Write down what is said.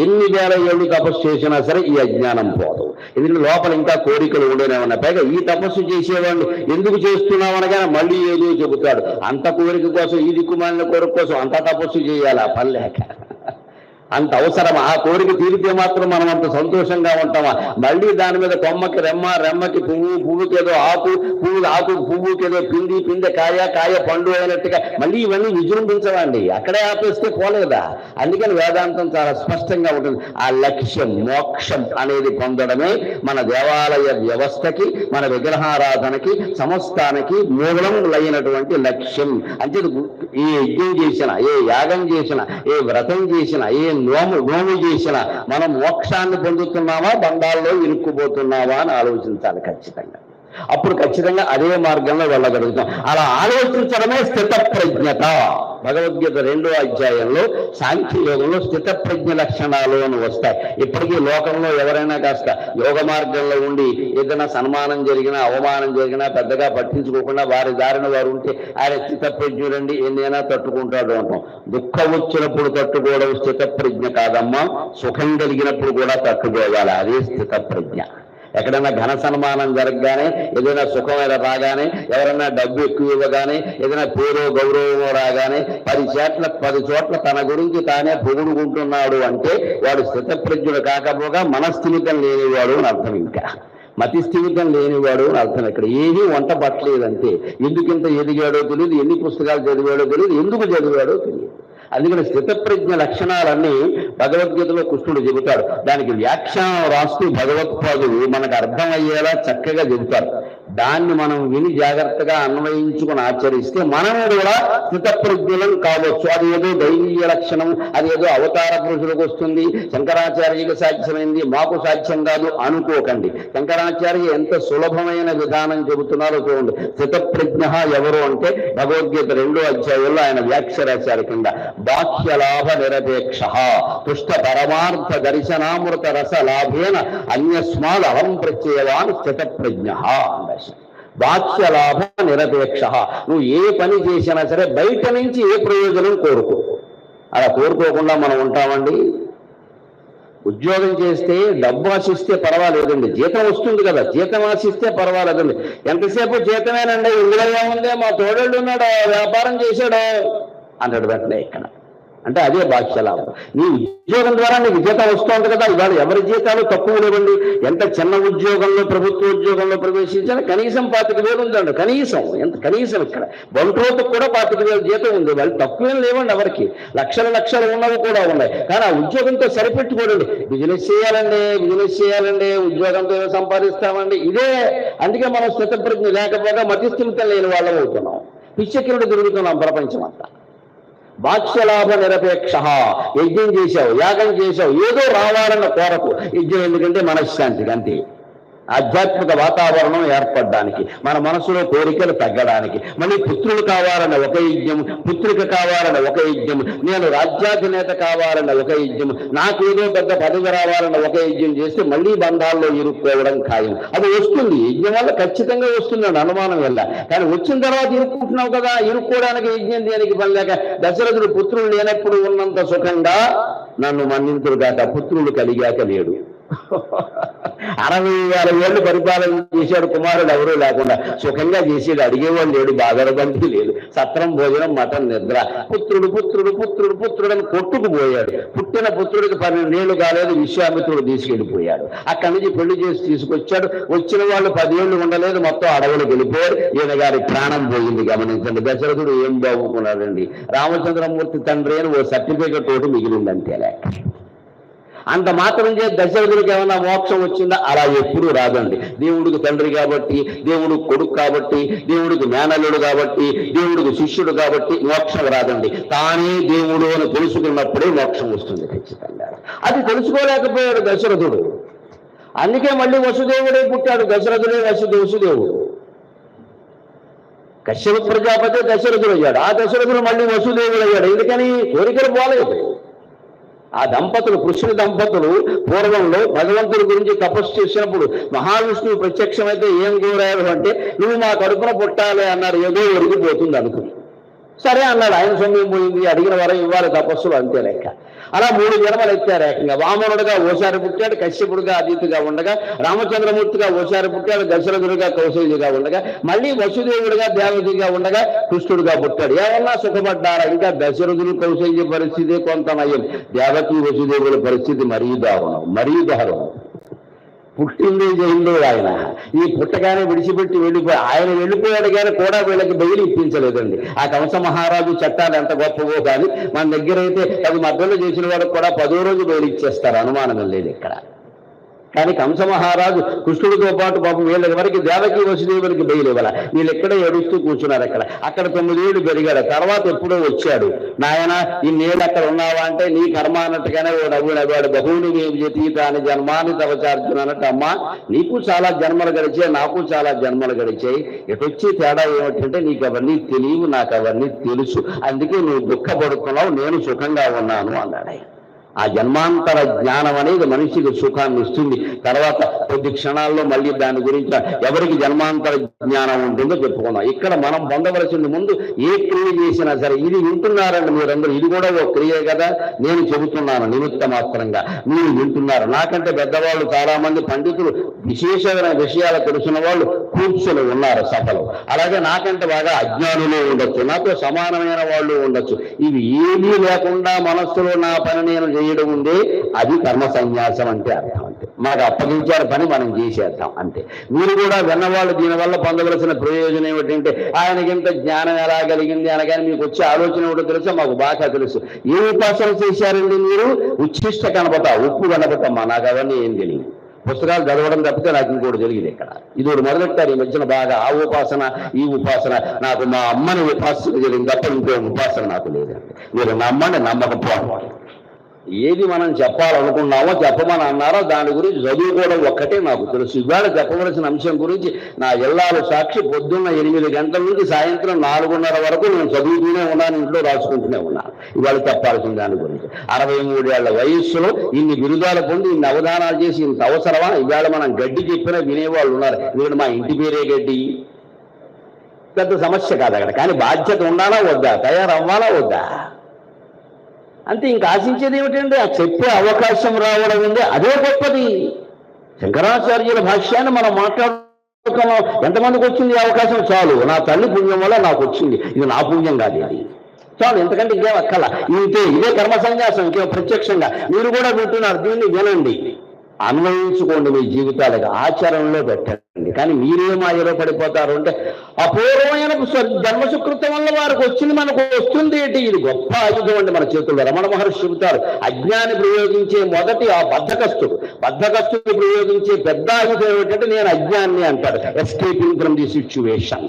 ఎన్ని వేల ఏళ్ళు తపస్సు చేసినా సరే ఈ అజ్ఞానం పోదు. ఎందుకంటే లోపల ఇంకా కోరికలు ఉండేనే ఉన్నాయి. పైగా ఈ తపస్సు చేసేవాళ్ళు ఎందుకు చేస్తున్నావు అనగానే మళ్ళీ ఏదో చెబుతాడు. అంత కోరిక కోసం ఈ దిక్కుమాలిన కోరిక కోసం అంత తపస్సు చేయాలి ఆ పని లేక. అంత అవసరం ఆ కోరిక తీరితే మాత్రం మనం అంత సంతోషంగా ఉంటామా? మళ్ళీ దాని మీద కొమ్మకి రెమ్మ రెమ్మకి పువ్వు పువ్వుకి ఏదో ఆకు పువ్వు ఆకు పువ్వుకి ఏదో పిండి పిండి కాయ కాయ పండు అయినట్టుగా మళ్ళీ ఇవన్నీ విజృంభించవండి. అక్కడే ఆపేస్తే పోలేదా? అందుకని వేదాంతం చాలా స్పష్టంగా ఉంటుంది. ఆ లక్ష్యం మోక్షం అనేది పొందడమే మన దేవాలయ వ్యవస్థకి మన విగ్రహారాధనకి సంస్థానికి మూలం అయినటువంటి లక్ష్యం. అంటే ఏ యజ్ఞం చేసిన ఏ యాగం చేసిన ఏ వ్రతం చేసిన ఏ నోము నోము చేసిన మనం మోక్షాన్ని పొందుతున్నామా బంధాల్లో ఇరుక్కుపోతున్నావా అని ఆలోచించాలి ఖచ్చితంగా. అప్పుడు ఖచ్చితంగా అదే మార్గంలో వెళ్ళగలుగుతాం. అలా ఆలోచించడమే స్థిత ప్రజ్ఞత భగవద్గీత రెండో అధ్యాయంలో సాంఖ్యయోగంలో స్థిత ప్రజ్ఞ లక్షణాలు అని వస్తాయి. ఇప్పటికీ లోకంలో ఎవరైనా కాస్త యోగ మార్గంలో ఉండి ఏదైనా సన్మానం జరిగినా అవమానం జరిగినా పెద్దగా పట్టించుకోకుండా వారి దారిన వారు ఉంటే ఆయన స్థితప్రజ్ఞులండి ఎన్నైనా తట్టుకుంటాడు అంటాం. దుఃఖం వచ్చినప్పుడు తట్టుకోవడం స్థిత ప్రజ్ఞ కాదమ్మా. సుఖం కలిగినప్పుడు కూడా తట్టుకోవాలి. అదే స్థిత ప్రజ్ఞ ఎక్కడైనా ఘన సన్మానం జరగగానే ఏదైనా సుఖమైన రాగానే ఎవరైనా డబ్బు ఎక్కువ ఇవ్వగానే ఏదైనా పేరు గౌరవమో రాగానే పది చోట్ల పది చోట్ల తన గురించి తానే పొగుడుకుంటున్నాడు అంటే వాడు స్థితప్రజ్ఞుడు కాకపోగా మనస్థిమితం లేనివాడు అని అర్థం ఇంకా. మతి స్థిమితం లేనివాడు అని అర్థం ఇక్కడ. ఏమీ వంట పట్టలేదంటే ఎందుకింత ఎదిగాడో తెలియదు ఎన్ని పుస్తకాలు చదివాడో తెలియదు ఎందుకు చదివాడో తెలియదు అందుకని స్థితప్రజ్ఞ లక్షణాలన్నీ భగవద్గీతలో కృష్ణుడు చెబుతాడు. దానికి వ్యాఖ్యానం రాస్తూ భగవత్పాదులు మనకు అర్థమయ్యేలా చక్కగా చెబుతారు దాన్ని మనం విని జాగ్రత్తగా అన్వయించుకుని ఆచరిస్తే మనం కూడా కృతప్రజ్ఞులం కావచ్చు. అది ఏదో దైవీయ లక్షణం అది ఏదో అవతార పురుషులకు వస్తుంది. శంకరాచార్యకి సాధ్యమైంది మాకు సాధ్యం కాదు అనుకోకండి. శంకరాచార్య ఎంత సులభమైన విధానం చెబుతున్నారో చూడండి. కృతప్రజ్ఞ ఎవరు అంటే భగవద్గీత రెండో అధ్యాయంలో ఆయన వ్యాఖ్య రాశారు కింద. బాహ్యలాభ నిరపేక్ష తుష్ట పరమార్థ దర్శనామృత రస లాభేన అన్యస్మాల్ అహం ప్రత్యయవాన్ స్థితప్రజ్ఞ అన్నారు నిరపేక్ష. నువ్వు ఏ పని చేసినా సరే బయట నుంచి ఏ ప్రయోజనం కోరుకో. అలా కోరుకోకుండా మనం ఉంటామండి. ఉద్యోగం చేస్తే డబ్బు ఆశిస్తే పర్వాలేదండి. జీతం వస్తుంది కదా. జీతం ఆశిస్తే పర్వాలేదండి. ఎంతసేపు జీతమేనండి? ఇందులో ఏముంది? మా తోడళ్ళు ఉన్నాడు వ్యాపారం చేశాడు? అన్నాడు వెంటనే ఇక్కడ. అంటే అదే బాధ్యలాభం నీ ఉద్యోగం ద్వారా నీకు జీతం వస్తుంది కదా ఇవాళ ఎవరి జీతాలు తక్కువ లేవండి? ఎంత చిన్న ఉద్యోగంలో ప్రభుత్వ ఉద్యోగంలో ప్రవేశించాలి? కనీసం పాతిక వేలు ఉందండి కనీసం. ఎంత కనీసం ఇక్కడ? బంట్రోతకు కూడా పాతిక వేలు జీతం ఉంది. వాళ్ళు తక్కువేం లేవండి ఎవరికి? లక్షల లక్షలు ఉన్నవి కూడా ఉన్నాయి. కానీ ఆ ఉద్యోగంతో సరిపెట్టుకోడండి బిజినెస్ చేయాలండి బిజినెస్ చేయాలండి ఉద్యోగంతో సంపాదిస్తామండి. ఇదే అందుకే మనం స్థితప్రజ్ఞ లేకపోగా మతిస్థిమితం లేని వాళ్ళం అవుతున్నాం. పిచ్చకిరుడు తిరుగుతున్నాం ప్రపంచం అంతా బాక్ష్యలాభ నిరపేక్ష యజ్ఞం చేశావు యాగం చేశావు ఏదో రావాలన్న కోరకు యజ్ఞం ఎందుకంటే మనశ్శాంతికి అంతే. ఆధ్యాత్మిక వాతావరణం ఏర్పడడానికి మన మనసులో కోరికలు తగ్గడానికి మళ్ళీ పుత్రులు కావాలన్న ఒక యజ్ఞం పుత్రిక కావాలన్న ఒక యజ్ఞం నేను రాజ్యాధినేత కావాలన్న ఒక యజ్ఞం నాకు ఏదో పెద్ద పదవి రావాలన్న ఒక యజ్ఞం చేస్తే మళ్ళీ బంధాల్లో ఇరుక్కోవడం ఖాయం. అది వస్తుంది. యజ్ఞం వల్ల ఖచ్చితంగా వస్తుందండి అనుమానం వల్ల. కానీ వచ్చిన తర్వాత ఇరుక్కుంటున్నావు కదా ఇరుక్కోవడానికి యజ్ఞం దేనికి పని లేక దశరథుడు పుత్రులు లేనప్పుడు ఉన్నంత సుఖంగా నన్ను మన్నింతుడు కాక కలిగాక లేడు. అరవై వేల ఏళ్ళు పరిపాలన చేశాడు కుమారుడు ఎవరూ లేకుండా. సుఖంగా చేసేది అడిగేవాడు లేడు బాధరబంది లేదు సత్రం భోజనం మటన్ నిద్ర. పుత్రుడు పుత్రుడు పుత్రుడు పుత్రుడు అని కొట్టుకుపోయాడు. పుట్టిన పుత్రుడికి పన్నెండేళ్ళు కాలేదు విశ్వామిత్రుడు తీసుకెళ్ళిపోయాడు. అక్కడి నుంచి పెళ్ళి చేసి తీసుకొచ్చాడు. వచ్చిన వాళ్ళు పదేళ్ళు ఉండలేదు మొత్తం అడవులకు వెళ్ళిపోయారు. ఈయన గారి ప్రాణం పోయింది గమనించండి. దశరథుడు ఏం బాగుకున్నాడండి? రామచంద్రమూర్తి తండ్రి అని ఓ సర్టిఫికెట్ ఒకటి మిగిలిందంతేలే అంత మాత్రం చేసి దశరథుడికి ఏమైనా మోక్షం వచ్చిందా? అలా ఎప్పుడూ రాదండి. దేవుడికి తండ్రి కాబట్టి దేవుడికి కొడుకు కాబట్టి దేవుడికి మేనల్లుడు కాబట్టి దేవుడికి శిష్యుడు కాబట్టి మోక్షం రాదండి. తానే దేవుడు అని తెలుసుకున్నప్పుడే మోక్షం వస్తుంది ఖచ్చితంగా. అది తెలుసుకోలేకపోయాడు దశరథుడు. అందుకే మళ్ళీ వసుదేవుడే పుట్టాడు. దశరథుడే వసు వసుదేవుడు. కశ్యప ప్రజాపతి దశరథుడు అయ్యాడు ఆ దశరథుడు మళ్ళీ వసుదేవుడు అయ్యాడు ఎందుకని? కోరికలు పోలేదు. ఆ దంపతులు కృష్ణుడి దంపతులు పూర్వంలో భగవంతుడి గురించి తపస్సు చేసినప్పుడు మహావిష్ణువు ప్రత్యక్షమైతే ఏం కోరారు అంటే నువ్వు మా కడుపున పుట్టాలి అన్నారు ఏదో ఒరిగిపోతుంది అనుకుని సరే అన్నాడు ఆయన సొమ్ము పోయింది? అడిగిన వరం ఇవ్వాలి తపస్సులు అంతే లెక్క. అలా మూడు జన్మలు ఎత్తారు ఏకంగా. వామనుడుగా ఓసారి పుట్టాడు కశ్యపుడుగా అదితిగా ఉండగా రామచంద్రమూర్తిగా ఓసారి పుట్టాడు దశరథుడుగా కౌశల్యగా ఉండగా మళ్ళీ వసుదేవుడిగా దేవతిగా ఉండగా కృష్ణుడుగా పుట్టాడు. ఏమన్నా సుఖపడ్డారా? ఇంకా దశరథుడు కౌశల్య పరిస్థితి కొంత నయం. దేవకి వసుదేవుల పరిస్థితి మరీ దారుణం మరీ దారుణం. పుట్టింది జయిందో ఆయన. ఈ పుట్టగానే విడిచిపెట్టి వెళ్ళిపోయి ఆయన వెళ్ళిపోయాడు కానీ కూడా వీళ్ళకి బయలు ఇప్పించలేదండి. ఆ కంస మహారాజు చట్టాలు ఎంత గొప్పవో కానీ మన దగ్గర అయితే అది మధ్యలో చేసిన వాళ్ళకి కూడా పదో రోజు బయలు ఇచ్చేస్తారు. అనుమానం లేదు ఇక్కడ. కానీ కంస మహారాజు కృష్ణుడితో పాటు పాపం వీళ్ళకి వరకు దేవకి వసుదేవులకి బయలు ఇవ్వాల. వీళ్ళు ఎక్కడ ఏడుస్తూ కూర్చున్నారు అక్కడ. అక్కడ తొమ్మిదేళ్ళు పెరిగాడు. తర్వాత ఎప్పుడో వచ్చాడు. నాయన ఇన్నేళ్ళు అక్కడ ఉన్నావా అంటే నీ కర్మ అన్నట్టుగానే ఓ నవ్వు నవ్వాడు. బహువుని వ్యతీత అని జన్మాన్ని తవచార్జున అన్నట్టు అమ్మా నీకు చాలా జన్మలు గడిచాయి నాకు చాలా జన్మలు గడిచాయి. ఎటొచ్చి తేడా ఏమిటంటే నీకు అవన్నీ తెలియవు నాకు అవన్నీ తెలుసు. అందుకే నువ్వు దుఃఖపడుతున్నావు నేను సుఖంగా ఉన్నాను అన్నాడు ఆయన. ఆ జన్మాంతర జ్ఞానం అనేది మనిషికి సుఖాన్ని ఇస్తుంది. తర్వాత కొద్ది క్షణాల్లో మళ్ళీ దాని గురించి ఎవరికి జన్మాంతర జ్ఞానం ఉంటుందో చెప్పుకున్నాం ఇక్కడ మనం పొందవలసింది ముందు ఏ క్రియ చేసినా సరే ఇది వింటున్నారండి మీరందరూ ఇది కూడా ఒక క్రియే కదా? నేను చెబుతున్నాను నిమిత్త మాత్రంగా. మీరు వింటున్నారు. నాకంటే పెద్దవాళ్ళు చాలా మంది పండితులు విశేషమైన విషయాలు తెలిసిన వాళ్ళు కూర్చొని ఉన్నారు సభలో. అలాగే నాకంటే బాగా అజ్ఞానులు ఉండొచ్చు. నాతో సమానమైన వాళ్ళు ఉండొచ్చు. ఇవి ఏమీ లేకుండా మనస్సులో నా పని నేను చేయడం ఉందే అది కర్మ సన్యాసం అంటే అర్థం అంటే. మాకు అప్పగించారు పని మనం చేసేద్దాం అంతే మీరు కూడా విన్నవాళ్ళు దీనివల్ల పొందవలసిన ప్రయోజనం ఏమిటంటే ఆయనకి ఇంత జ్ఞానం ఎలా కలిగింది అనగానే మీకు వచ్చే ఆలోచన ఏమిటో తెలుసు? మాకు బాగా తెలుసు. ఏ ఉపాసన చేశారండి మీరు? ఉచ్ఛిష్ట కనపత ఉప్పు కనపతమ్మా నాకు అవన్నీ ఏం తెలియదు. పుస్తకాలు చదవడం తప్పితే నాకు ఇంకోటి జరిగింది ఇక్కడ. ఇది ఒకటి మొదలెట్టారు ఈ మధ్యన బాగా ఆ ఉపాసన ఈ ఉపాసన. నాకు మా అమ్మని ఉపాసన జరిగింది తప్ప ఇంకో ఉపాసన నాకు లేదండి. మీరు నమ్మండి నమ్మకపోవడం ఏది మనం చెప్పాలనుకున్నామో చెప్పమని అన్నారో దాని గురించి చదువుకోవడం ఒక్కటే నాకు తెలుసు. ఇవాళ చెప్పవలసిన అంశం గురించి నా ఇల్లాలు సాక్షి పొద్దున్న ఎనిమిది గంటల నుంచి సాయంత్రం నాలుగున్నర వరకు నేను చదువుతూనే ఉన్నాను ఇంట్లో రాసుకుంటూనే ఉన్నాను. ఇవాళ చెప్పాల్సిన దాని గురించి. అరవై మూడేళ్ళ వయస్సులో ఇన్ని బిరుదాలు పొంది ఇన్ని అవధానాలు చేసి ఇంత అవసరమా? ఇవాళ మనం గడ్డి చెప్పినా వినేవాళ్ళు ఉన్నారు. ఎందుకంటే మా ఇంటి పేరే గడ్డి. పెద్ద సమస్య కాదు అక్కడ కానీ బాధ్యత ఉండాలా వద్దా? తయారవ్వాలా వద్దా? అంతే ఇంకా ఆశించేది ఏమిటండి? ఆ చెప్పే అవకాశం రావడం ఉంది. అదే గొప్పది. శంకరాచార్యుల భాష్యాన్ని మనం మాట్లాడుతున్నాం. ఎంతమందికి వచ్చింది ఈ అవకాశం? చాలు. నా తల్లి పుణ్యం వల్ల నాకు వచ్చింది. ఇది నా పుణ్యం కాదు అది చాలు. ఎందుకంటే ఇంకేం అక్కల. ఇంతే. ఇదే కర్మ సన్యాసం. ఇంకేం ప్రత్యక్షంగా. మీరు కూడా వింటున్నారు. దీన్ని వినండి. అన్వయించుకోండి మీ జీవితాలకు. ఆచరణలో పెట్టండి. కానీ మీరే మాయలో పడిపోతారు అంటే అపూర్వమైన స్వ- వల్ల వారికి వచ్చింది మనకు వస్తుంది ఏంటి? ఇది గొప్ప ఆయుధం అండి మన చేతుల్లో. రమణ మహర్షి చెబుతారు అజ్ఞాని ప్రయోగించే మొదటి ఆ బద్ధకస్తుడు. బద్ధకస్తుడు ప్రయోగించే పెద్ద ఆయుధం ఏమిటంటే నేను అజ్ఞాన్ని అంటాడు. Escaping from the situation